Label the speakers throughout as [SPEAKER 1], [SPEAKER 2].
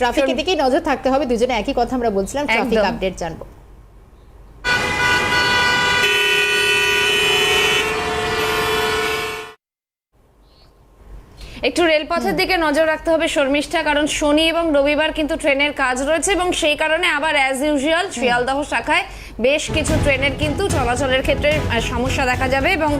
[SPEAKER 1] ট্রাফিকের দিকেই নজর থাকতে হবে দুজনে একই কথা আমরা বলছিলাম ট্রাফিক আপডেট জানব।
[SPEAKER 2] একটু রেলপথের দিকে নজর রাখতে হবে শর্মিষ্ঠা কারণ শনি এবং রবিবার কিন্তু ট্রেনের কাজ রয়েছে এবং সেই কারণে আবার অ্যাজ ইউজুয়াল শিয়ালদহ শাখায় বেশ কিছু ট্রেনের কিন্তু চলাচলের ক্ষেত্রে সমস্যা দেখা যাবে এবং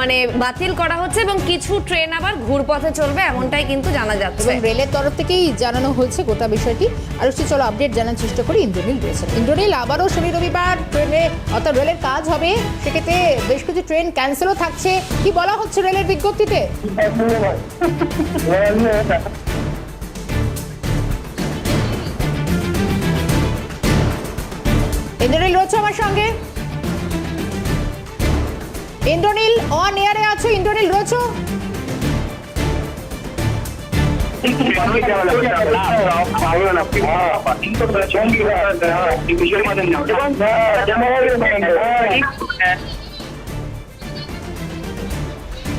[SPEAKER 2] মানে বাতিল করা হচ্ছে এবং কিছু ট্রেন আবার ঘুরপথে চলবে এমনটাই কিন্তু জানা যাচ্ছে।
[SPEAKER 1] রেলের তরফ থেকেই জানানো হয়েছে গোটা বিষয়টি। আর হচ্ছে চলো আপডেট জানার চেষ্টা করি ইন্দ্রনীল রয়েছে ইন্দ্রনীল আবারও শনি রবিবার ট্রেনে অর্থাৎ রেলের কাজ হবে সেক্ষেত্রে বেশ কিছু ট্রেন ক্যান্সেলও থাকছে। কি বলা হচ্ছে রেলের বিজ্ঞপ্তিতে? ইন্দ্রনীল রয়েছে আমার সঙ্গে। ইন্দ্রনীল অন এয়ারে আছো? ইন্দ্রনীল রয়েছো?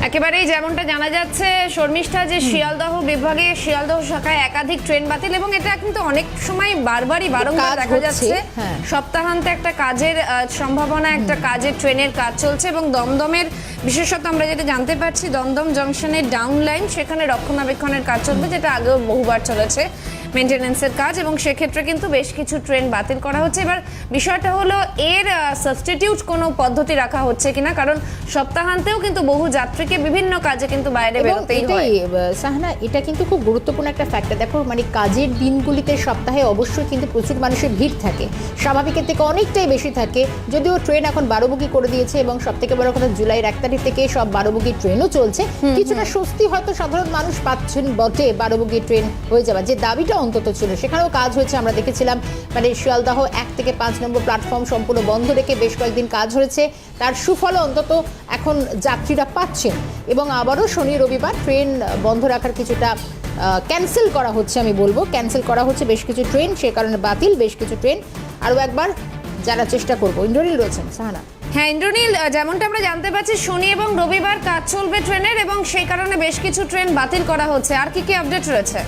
[SPEAKER 2] একেবারেই যেমনটা জানা যাচ্ছে শর্মিষ্ঠা যে শিয়ালদহ বিভাগে শিয়ালদহ শাখায় একাধিক ট্রেন বাতিল এবং এটা কিন্তু অনেক সময় বারবারই বারংবার দেখা যাচ্ছে।
[SPEAKER 1] হ্যাঁ।
[SPEAKER 2] সপ্তাহান্তে একটা কাজের সম্ভাবনা একটা কাজের ট্রেনের কাজ চলছে এবং দমদমের বিশেষত আমরা যেটা জানতে পারছি দমদম জংশনের ডাউন লাইন সেখানে রক্ষণাবেক্ষণের কাজ চলবে যেটা আগেও বহুবার চলেছে মেনটেন্যান্সের কাজ এবং সেক্ষেত্রে কিন্তু বেশ কিছু ট্রেন বাতিল করা হচ্ছে। এবার বিষয়টা হলো এর সাবস্টিটিউট কোনো পদ্ধতি রাখা হচ্ছে কিনা? কারণ সপ্তাহান্তেও কিন্তু বহু যাত্রীকে বিভিন্ন কাজে কিন্তু বাইরে বেরোতেই হয়।
[SPEAKER 1] সাহানা এটা কিন্তু খুব গুরুত্বপূর্ণ একটা ফ্যাক্টর দেখো মানে কাজের দিনগুলিতে সপ্তাহে অবশ্যই কিন্তু প্রচুর মানুষের ভিড় থাকে। স্বাভাবিকের থেকে অনেকটাই বেশি থাকে যদিও ট্রেন এখন বারো বুকি করে দিয়েছে এবং সব থেকে বড় কথা জুলাইয়ের এক তারিখ থেকে সব বারো বুকি ট্রেনও চলছে। কিছুটা স্বস্তি হয়তো সাধারণ মানুষ পাচ্ছেন বটে বারো ট্রেন হয়ে যাওয়া। যে দাবিটা অন্তত ছিল সেখানেও কাজ হয়েছে আমরা দেখেছিলাম। মানে শিয়ালদাহ এক থেকে পাঁচ নম্বর প্ল্যাটফর্ম সম্পূর্ণ বন্ধ রেখে বেশ কয়েকদিন কাজ হয়েছে। তার সুফল অন্তত এখন যাত্রীরা পাচ্ছেন। এবং আবারও শনি রবিবার ট্রেন বন্ধ রাখার কিছুটা ক্যান্সেল করা হচ্ছে আমি বলব। ক্যান্সেল করা হচ্ছে বেশ কিছু ট্রেন সে কারণে বাতিল বেশ কিছু ট্রেন। আরও একবার জানার চেষ্টা করব। ইন্দ্রনীল রয়েছেন সাহানা।
[SPEAKER 2] হ্যাঁ ইন্দ্রনীল যেমনটা আমরা জানতে পারছি, শনি এবং রবিবার কাজ চলবে ট্রেনের এবং সেই কারণে বেশ কিছু ট্রেন বাতিল করা হচ্ছে। আর কি কি আপডেট রয়েছে?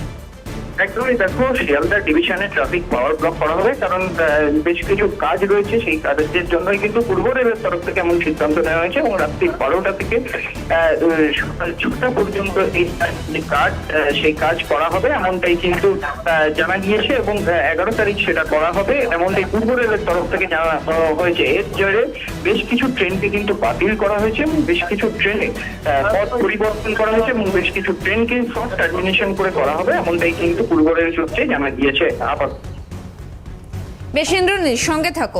[SPEAKER 3] একদমই দেখো, শিয়ালদা ডিভিশনে ট্রাফিক পাওয়ার ব্লক করা হবে, কারণ বেশ কিছু কাজ রয়েছে সেই কাজের জন্যই কিন্তু পূর্ব রেলের তরফ থেকে এমন সিদ্ধান্ত নেওয়া হয়েছে এবং রাত্রি বারোটা থেকে সকাল ছটা পর্যন্ত এই কাজ সেই কাজ করা হবে, এমনটাই কিন্তু জানা গিয়েছে এবং এগারো তারিখ সেটা করা হবে, এমনটাই পূর্ব রেলের তরফ থেকে জানা হয়েছে। এর জেরে বেশ কিছু ট্রেনকে কিন্তু বাতিল করা হয়েছে এবং বেশ কিছু ট্রেনে পথ পরিবর্তন করা হয়েছে এবং বেশ কিছু ট্রেনকে শর্ট টার্মিনেশন করে করা হবে, এমনটাই কিন্তু পূর্ব রেল সূত্রে জানা গিয়েছে আপাতত
[SPEAKER 2] বেশেন্দ্র সঙ্গে থাকো।